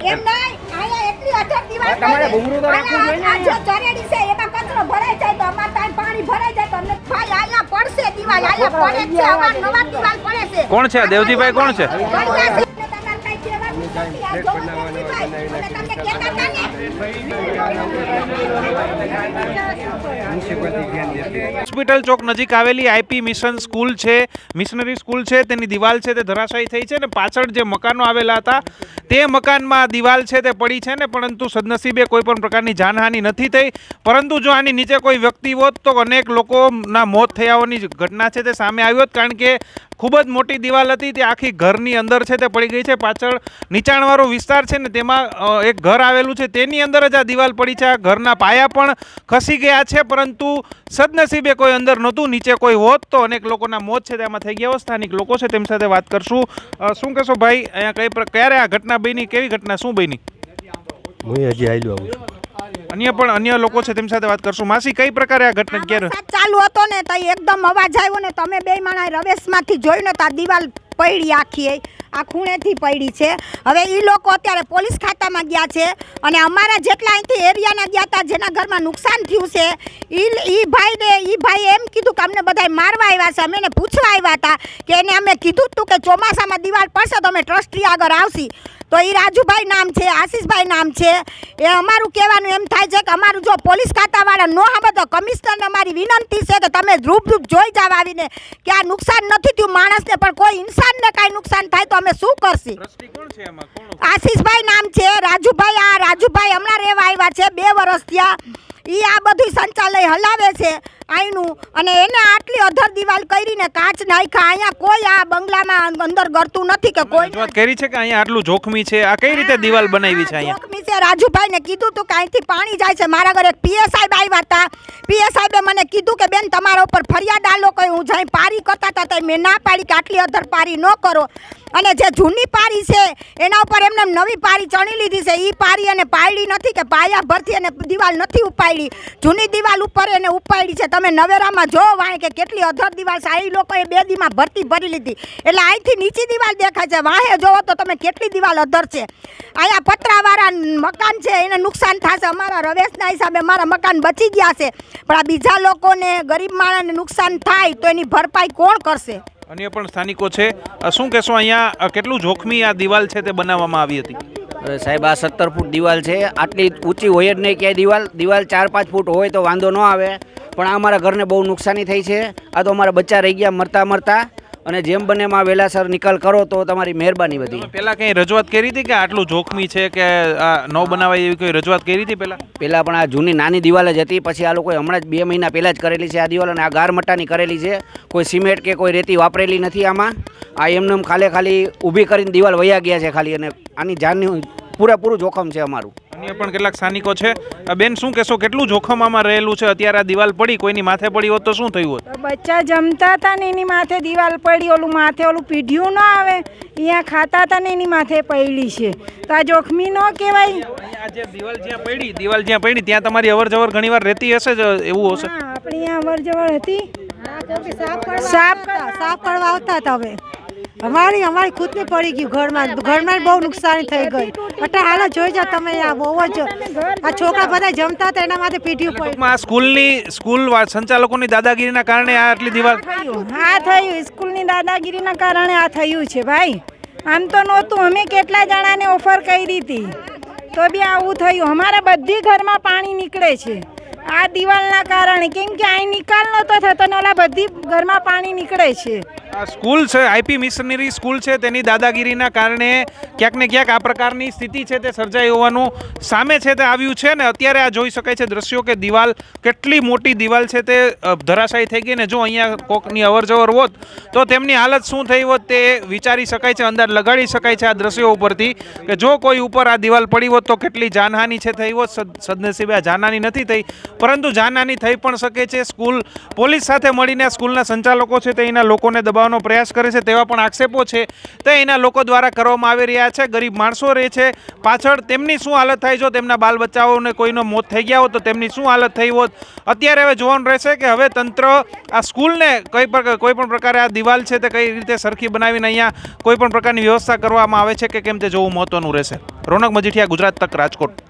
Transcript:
એમ નહીં એટલી અધર દીવાલ તમારે કરી. ઘૂંઘરું તો રાખવું અને જોઈએ ને જો જરેડી છે એમાં કચરો ભરાઈ જાય તો અમારે ત્યાં પાણી ભરાઈ જાય તો અમને ભાઈ અહીંયા પડશે દીવાલ અહીંયા પડે છે અમાર નવા દીવાલ પડે છે કોણ છે દેવજીભાઈ કોણ છે? પડી જશે. એટલે તમારે કાંઈ કહેવાનું નથી. આ જોવો દેવજીભાઈ, અને તમને કહેતા હતા ને. હોસ્પિટલ ચોક નજીક આવેલી આઈપી મિશન સ્કૂલ છે. મિશનરી સ્કૂલ છે, તેની દિવાલ છે, તે ધરાશાયી થઈ છે ને પાછળ જે મકાનો આવેલા હતા, તે મકાનમાં દિવાલ છે, તે પડી છે ને, પરંતુ સદનસીબે કોઈ પણ પ્રકારની જાનહાનિ નથી થઈ. પરંતુ જો આની નીચે કોઈ વ્યક્તિ હોત, તો અનેક લોકોના મોત થયાઓની ઘટના છે, તે સામે આવી હોત, કારણ કે ખૂબ જ મોટી દિવાલ હતી, તે આખી ઘરની અંદર છે, તે પડી ગઈ છે. પાછળ નીચાણવાળો વિસ્તાર છે ને, તેમાં એક ઘર આવેલું છે, તેની અંદર જ આ દિવાલ પડી છે. આ ઘરના પાયા પણ ખસી ગયા છે પરંતુ સદનસીબે કોઈ અંદર નહોતું નીચે કોઈ હોત તો અનેક લોકોના મોત છે તેમાં થઈ ગયા હોત સ્થાનિક લોકો છે તેમ સાથે વાત કરશું. શું કહેશો ભાઈ? અહીંયા કઈ ક્યારે આ ઘટના બની? કેવી ઘટના શું બની? હું હજી આવેલું આવું છું. અન્ય પણ અન્ય લોકો છે તેમ સાથે વાત કરશું. માસી કઈ પ્રકારે આ ઘટના ક્યારે? ચાલુ હતો ને તો એકદમ અવાજ આવ્યો ને તમે બે માણા રવેશમાંથી જોયું ને તો આ દિવાલ પડી આખી. આ ખૂણેથી પડી છે. હવે એ લોકો અત્યારે પોલીસ ખાતામાં ગયા છે અને અમારા જેટલા અહીંથી એરિયાના ગયા હતા, જેના ઘરમાં નુકસાન થયું છે એ ઈ ભાઈને એ ભાઈ એમ કીધું કે અમને બધાય મારવા આવ્યા છે, અમે એને પૂછવા આવ્યા હતા કે એને અમે કીધું હતું કે ચોમાસામાં દિવાલ પડશે તો અમે ટ્રસ્ટી આગળ આવશી. તો એ રાજુભાઈ નામ છે આશીષભાઈ નામ છે. એ અમારું કહેવાનું એમ થાય છે કે અમારું જો પોલીસ ખાતાવાળા નો હા તો કમિશનરને અમારી વિનંતી છે કે તમે ધ્રુપધ્રુપ જોઈ જાવ આવીને કે આ નુકસાન નથી થયું માણસને પણ કોઈ ઇન્સાનને કાંઈ નુકસાન થાય તો અમે શું કરશી? આશીષભાઈ નામ છે રાજુભાઈ આ રાજુભાઈ હમણાં રહેવા આવ્યા છે બે વર્ષ થયા. એ આ બધું સંચાલય હલાવે છે. અહીંનું અને એને આટલી અધર દિવાલ કરીને કાચ નાખ્યા. અહીંયા કોઈ આ બંગલામાં અંદર ગરતું નથી કે કોઈ વાત કરી છે કે અહીંયા આટલું જોખમી છે? આ કઈ રીતે દિવાલ બનાવી છે અહીંયા? જોખમી છે. રાજુભાઈને કીધું તું કે અહીંથી પાણી જાય છે. મારા ઘરે પીએ સાહેબ આવ્યા હતા. પીએ સાહેબે મને કીધું કે બેન તમારા ઉપર ફરિયાદ આલો કઈ. હું જઈ પારી કરતા હતા તો મેં ના પાડી કે આટલી અધર પારી ન કરો. અને જે જૂની પારી છે એના ઉપર એમને નવી પારી ચણી લીધી છે. એ પારી એને પાડી નથી કે પાયા ભરથી એને દિવાલ નથી ઉપાડી જૂની દિવાલ ઉપર એને ઉપાડી છે. તમે નવેરામાં જો વાંહે કે કેટલી અધર દિવાલ છે, આ લોકોએ બે દીમાં ભરતી ભરી લીધી. એટલે અહીંથી નીચી દિવાલ દેખાય છે, વાહે જોવો તો તમે કેટલી દિવાલ અધર છે. અહીંયા પતરાવાળા મકાન છે, એને નુકસાન થશે. અમારા રવેશના હિસાબે મારા મકાન બચી ગયા છે. પણ આ બીજા લોકોને, ગરીબ માણસને નુકસાન થાય તો એની ભરપાઈ કોણ કરશે? અન્ય પણ સ્થાનિકો છે. શું કહેશો અહીંયા કેટલું જોખમી આ દિવાલ છે તે બનાવવામાં આવી હતી? સાહેબ, આ સત્તર ફૂટ દિવાલ છે. આટલી ઊંચી હોય જ નહીં ક્યાંય દિવાલ. દિવાલ ચાર પાંચ ફૂટ હોય તો વાંધો ન આવે. પણ આ અમારા ઘરને બહુ નુકસાની થઈ છે. આ તો અમારા બચ્ચા રહી ગયા મરતા મરતા. અને જેમ બને એમાં વહેલાસર નિકાલ કરો તો તમારી મહેરબાની બધી પહેલાં કંઈ રજૂઆત કરી હતી કે આટલું જોખમી છે કે આ ન બનાવાય એવી કોઈ રજૂઆત કરી હતી પહેલાં? પહેલાં પણ આ જૂની નાની દિવાલ જ હતી પછી આ લોકોએ હમણાં જ બે મહિના પહેલાં જ કરેલી છે આ દિવાલ અને આ મટાની કરેલી છે. કોઈ સિમેન્ટ કે કોઈ રેતી વાપરેલી નથી આમાં. આ એમને એમ ખાલી ખાલી ઊભી કરીને દિવાલ વયા ગયા છે ખાલી અને આની જાનની પૂરેપૂરું જોખમ છે અમારું. અન્ય પણ કેટલાક સ્થાનિકો છે. બેન શું કહેશો? કેટલું જોખમ આમાં રહેલું છે? અત્યારે આ દિવાલ પડી કોઈની માથે પડી હોત તો શું થયું હોત? બચ્ચા જમતા હતા ને એની માથે દિવાલ પડી ઓલું માથે ઓલું પીઢિયું ન આવે. અહીંયા ખાતા હતા ને એની માથે પડી છે. તો આ જોખમી ન કહેવાય. અહીંયા આ જે દિવાલ જ્યાં પડી દિવાલ જ્યાં પડી ત્યાં તમારી અવર જવર ઘણીવાર રહેતી હશે જ એવું હશે? આપણે આપણી અહીંયા અવર જવર હતી સાફ કરવા આવતા હતા હવે. અમારી અમારી ખુદની પડી ગયું ઘરમાં. ઘરમાં બહુ નુકસાની થઈ ગઈ. એટલે હાલ જોઈ જાઓ તમે આ બહુ જ આ છોકરા બધા જમતા હતા એના માટે પીઠ્યું પડ્યું આ સ્કૂલની સ્કૂલ સંચાલકોની દાદાગીરીના કારણે આ આટલી દિવાલ થયું. હા થયું. સ્કૂલની દાદાગીરીના કારણે આ થયું છે ભાઈ. આમ તો નહોતું. અમે કેટલા જણાને ઓફર કરી હતી. તો બી આવું થયું. અમારા બધી ઘરમાં પાણી નીકળે છે. આ દિવાલના કારણે કેમ કે અહીં નિકાલ નહોતો થતો ને ઓલા બધી ઘરમાં પાણી નીકળે છે. આ સ્કૂલ છે આઈપી મિશનરી સ્કૂલ છે, તેની દાદાગીરીના કારણે ક્યાંક ને ક્યાંક આ પ્રકારની સ્થિતિ છે તે સર્જાઈ હોવાનું સામે છે તે આવ્યું છે ને અત્યારે આ જોઈ શકાય છે દ્રશ્યો કે દિવાલ કેટલી મોટી દિવાલ છે તે ધરાશાયી થઈ ગઈ ને જો અહીંયા કોકની અવર જવર હોત તો તેમની હાલત શું થઈ હોત તે વિચારી શકાય છે, અંદાજ લગાડી શકાય છે આ દ્રશ્યો ઉપરથી કે જો કોઈ ઉપર આ દિવાલ પડી હોત તો કેટલી જાનહાનિ છે, થઈ હોત, સદ- સદનસીબે આ જાનહાની નથી થઈ. પરંતુ જાનહાની થઈ પણ શકે છે. સ્કૂલ, પોલીસ સાથે મળીને આ સ્કૂલના સંચાલકો છે તે અહીંના લોકોને દબાવવાનો પ્રયાસ કરે છે. તેવા પણ આક્ષેપો છે તે અહીંના લોકો દ્વારા કરવામાં આવી રહ્યા છે. ગરીબ માણસો રહે છે. પાછળ તેમની શું હાલત થાય? જો તેમના બાલ બચ્ચાઓને કોઈનો મોત થઈ ગયા હોત તો તેમની શું હાલત થઈ હોત? અત્યારે હવે જોવાનું રહેશે કે હવે તંત્ર આ સ્કૂલને કઈ કોઈ પણ પ્રકારે આ દિવાલ છે તે કઈ રીતે સરખી બનાવીને અહીંયા કોઈ પણ પ્રકારની વ્યવસ્થા કરવામાં આવે છે કે કેમ તે જોવું મહત્વનું રહેશે. રોનક મજીઠિયા, ગુજરાત તક રાજકોટ.